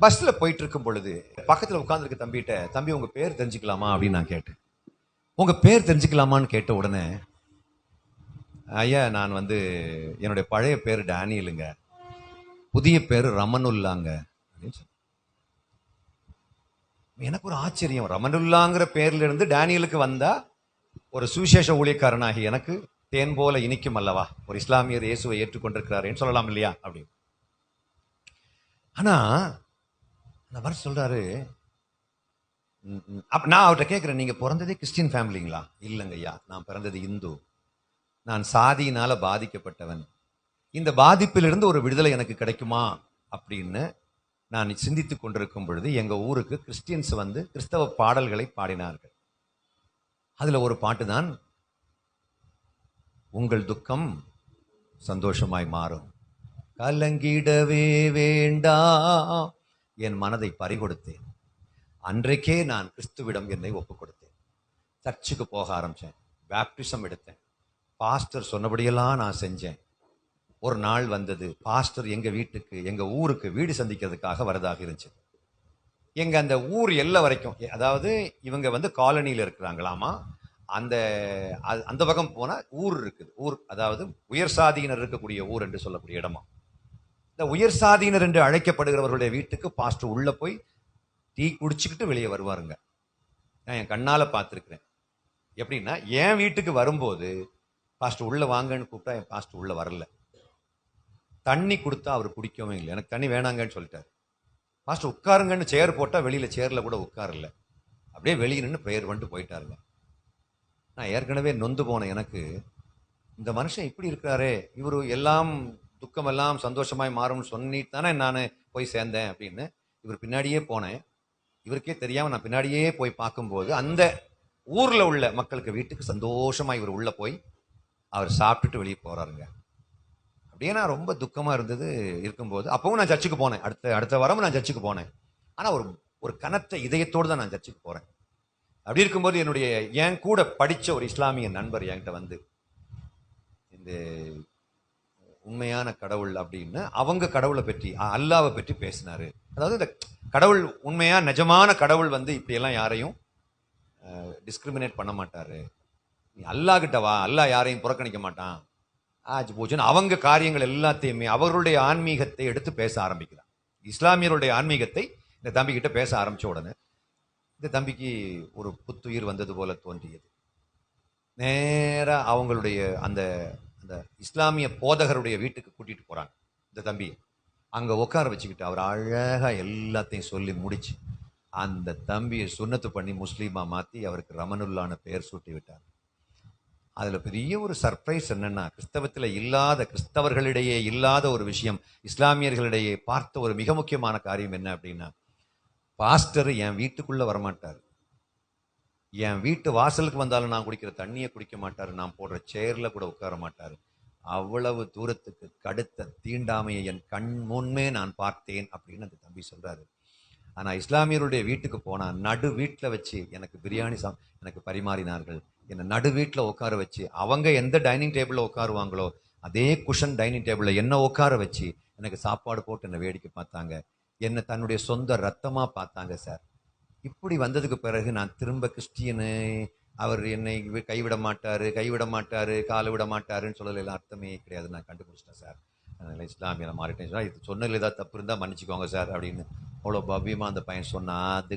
பஸ்ல போயிட்டு இருக்கும் பொழுது பக்கத்துல உட்காந்துருக்க தம்பிகிட்ட தம்பி உங்க பேர் தெரிஞ்சுக்கலாமா? அப்படின்னு நான் கேட்டேன். உங்க பேர் தெரிஞ்சுக்கலாமான்னு கேட்ட உடனே ஐயா நான் வந்து என்னுடைய பழைய பேர் டேனியலுங்க. புதிய பேர் ரமனுல்லாங்க. அப்படின்னு சொன்னேன். எனக்கு ஒரு ஆச்சரியம். ரமனுல்லாங்கிற பேர்ல இருந்து டேனியலுக்கு வந்தா ஒரு சுவிசேஷ ஊழியக்காரனாகி எனக்கு தேன் போல இனிக்கும் அல்லவா? ஒரு இஸ்லாமியர் இயேசுவை ஏற்றுக்கொண்டிருக்கிறாரேன்னு சொல்லலாம் இல்லையா? அப்படி ஆனா அந்த சொல்றாரு நான் அவர்கிட்ட கேட்குறேன் நீங்க பிறந்ததே கிறிஸ்டின் ஃபேமிலிங்களா? இல்லைங்க ஐயா நான் பிறந்தது இந்து. நான் சாதியினால பாதிக்கப்பட்டவன். இந்த பாதிப்பிலிருந்து ஒரு விடுதலை எனக்கு கிடைக்குமா? அப்படின்னு நான் சிந்தித்துக் கொண்டிருக்கும் பொழுது எங்கள் ஊருக்கு கிறிஸ்டியன்ஸ் வந்து கிறிஸ்தவ பாடல்களை பாடினார்கள். அதில் ஒரு பாட்டு தான் உங்கள் துக்கம் சந்தோஷமாய் மாறும். கலங்கிடவே வேண்டாம். என் மனதை பறிகொடுத்தேன். அன்றைக்கே நான் கிறிஸ்துவிடம் என்னை ஒப்புக் கொடுத்தேன் சர்ச்சுக்கு போக ஆரம்பித்தேன் பேப்டிசம் எடுத்தேன். பாஸ்டர் சொன்னபடியெல்லாம் நான் செஞ்சேன். ஒரு நாள் வந்தது. பாஸ்டர் எங்கள் வீட்டுக்கு எங்கள் ஊருக்கு வீடு சந்திக்கிறதுக்காக வரதாக இருந்துச்சு. எங்கள் அந்த ஊர் எல்லை வரைக்கும் அதாவது இவங்க வந்து காலனியில் இருக்கிறாங்களாமா அந்த அந்த பக்கம் போனால் ஊர் இருக்குது. ஊர் அதாவது உயர் சாதியினர் இருக்கக்கூடிய ஊர் என்று சொல்லக்கூடிய இடமா. இந்த உயர் சாதியினர் என்று அழைக்கப்படுகிறவர்களுடைய வீட்டுக்கு பாஸ்டர் உள்ள போய் டீ குடிச்சுக்கிட்டு வெளியே வருவாருங்க. நான் என் கண்ணால் பார்த்துருக்குறேன். எப்படின்னா என் வீட்டுக்கு வரும்போது பாஸ்டர் உள்ள வாங்கன்னு கூப்பிட்டா என் பாஸ்டர் உள்ள வரல. தண்ணி கொடுத்தா அவர் குடிக்கவே இல்லை. எனக்கு தண்ணி வேணாங்கன்னு சொல்லிட்டார். பாஸ்டர் உட்காருங்கன்னு சேர் போட்டால் வெளியில் சேரில் கூட உட்காரல. அப்படியே வெளியே நின்று ப்ரேயர் பண்ணிட்டு போயிட்டாருங்க. நான் ஏற்கனவே நொந்து போன எனக்கு இந்த மனுஷன் இப்படி இருக்கிறாரே இவரு எல்லாம் துக்கமெல்லாம் சந்தோஷமாய் மாறும்னு சொன்னிட்டு தானே நான் போய் சேர்ந்தேன் அப்படின்னு இவர் பின்னாடியே போனேன். இவருக்கே தெரியாமல் நான் பின்னாடியே போய் பார்க்கும்போது அந்த ஊரில் உள்ள மக்களுக்கு வீட்டுக்கு சந்தோஷமாக இவர் உள்ளே போய் அவர் சாப்பிட்டுட்டு வெளியே போகிறாருங்க அப்படியே நான் ரொம்ப துக்கமாக இருந்தது இருக்கும்போது அப்பவும் நான் சர்ச்சுக்கு போனேன். அடுத்த அடுத்த வாரமும் நான் சர்ச்சுக்கு போனேன். ஆனால் ஒரு ஒரு கனத்த இதயத்தோடு தான் நான் சர்ச்சுக்கு போகிறேன் அப்படி இருக்கும்போது என்னுடைய என் கூட படித்த ஒரு இஸ்லாமிய நண்பர் என்கிட்ட வந்து இந்த உண்மையான கடவுள் அப்படின்னு அவங்க கடவுளை பற்றி அல்லாவை பற்றி பேசினாரு. அதாவது இந்த கடவுள் உண்மையா நிஜமான கடவுள் வந்து இப்படியெல்லாம் யாரையும் டிஸ்கிரிமினேட் பண்ண மாட்டாரு. நீ அல்லாஹ் கிட்ட வா அல்லாஹ் யாரையும் புறக்கணிக்க மாட்டான். ஆஜ் போச்சுன்னு அவங்க காரியங்கள் எல்லாத்தையுமே அவர்களுடைய ஆன்மீகத்தை எடுத்து பேச ஆரம்பிக்கிறான். இஸ்லாமியருடைய ஆன்மீகத்தை இந்த தம்பி கிட்ட பேச ஆரம்பிச்ச உடனே இந்த தம்பிக்கு ஒரு புத்துயிர் வந்தது போல தோன்றியது. நேராக அவங்களுடைய அந்த அந்த இஸ்லாமிய போதகருடைய வீட்டுக்கு கூட்டிட்டு போறாங்க இந்த தம்பி அங்க உட்கார வச்சுக்கிட்டு அவர் அழகா எல்லாத்தையும் சொல்லி முடிச்சு அந்த தம்பியை சுண்ணத்து பண்ணி முஸ்லீமா மாத்தி அவருக்கு ரமனுல்லான பெயர் சூட்டி விட்டார். அதில் பெரிய ஒரு சர்ப்ரைஸ் என்னென்னா கிறிஸ்தவத்தில் இல்லாத கிறிஸ்தவர்களிடையே இல்லாத ஒரு விஷயம் இஸ்லாமியர்களிடையே பார்த்த ஒரு மிக முக்கியமான காரியம் என்ன அப்படின்னா பாஸ்டர் என் வீட்டுக்குள்ளே வரமாட்டார். என் வீட்டு வாசலுக்கு வந்தாலும் நான் குடிக்கிற தண்ணியை குடிக்க மாட்டார். நான் போடுற சேரில் கூட உட்கார மாட்டார். அவ்வளவு தூரத்துக்கு கடுத்த தீண்டாமையை என் கண் முன்மே நான் பார்த்தேன் அப்படின்னு அந்த தம்பி சொல்கிறாரு ஆனால் இஸ்லாமியருடைய வீட்டுக்கு போனால் நடு வீட்டில் வச்சு எனக்கு பிரியாணி சா எனக்கு பரிமாறினார்கள். என்னை நடு வீட்டில் உட்கார வச்சு அவங்க எந்த டைனிங் டேபிளில் உட்காருவாங்களோ அதே குஷன் டைனிங் டேபிளில் என்ன உட்கார வச்சு எனக்கு சாப்பாடு போட்டு என்னை வேடிக்கை பார்த்தாங்க. என்னை தன்னுடைய சொந்த ரத்தமாக பார்த்தாங்க சார் இப்படி வந்ததுக்கு பிறகு நான் திரும்ப கிறிஸ்டியனு அவர் என்னை வி- கைவிட மாட்டார் கைவிட மாட்டார் காலை விட மாட்டாருன்னு சொல்லலாம் அர்த்தமே கிடையாது. நான் கண்டுபிடிச்சிட்டேன் சார். அதனால் இஸ்லாமியில் மாறிட்டேன். சார் இது சொன்னதில் ஏதாவது தப்பு இருந்தால் மன்னிச்சுக்கோங்க சார் அப்படின்னு. அவ்வளோ பவ்யமாக அந்த பையன் சொன்னால் அது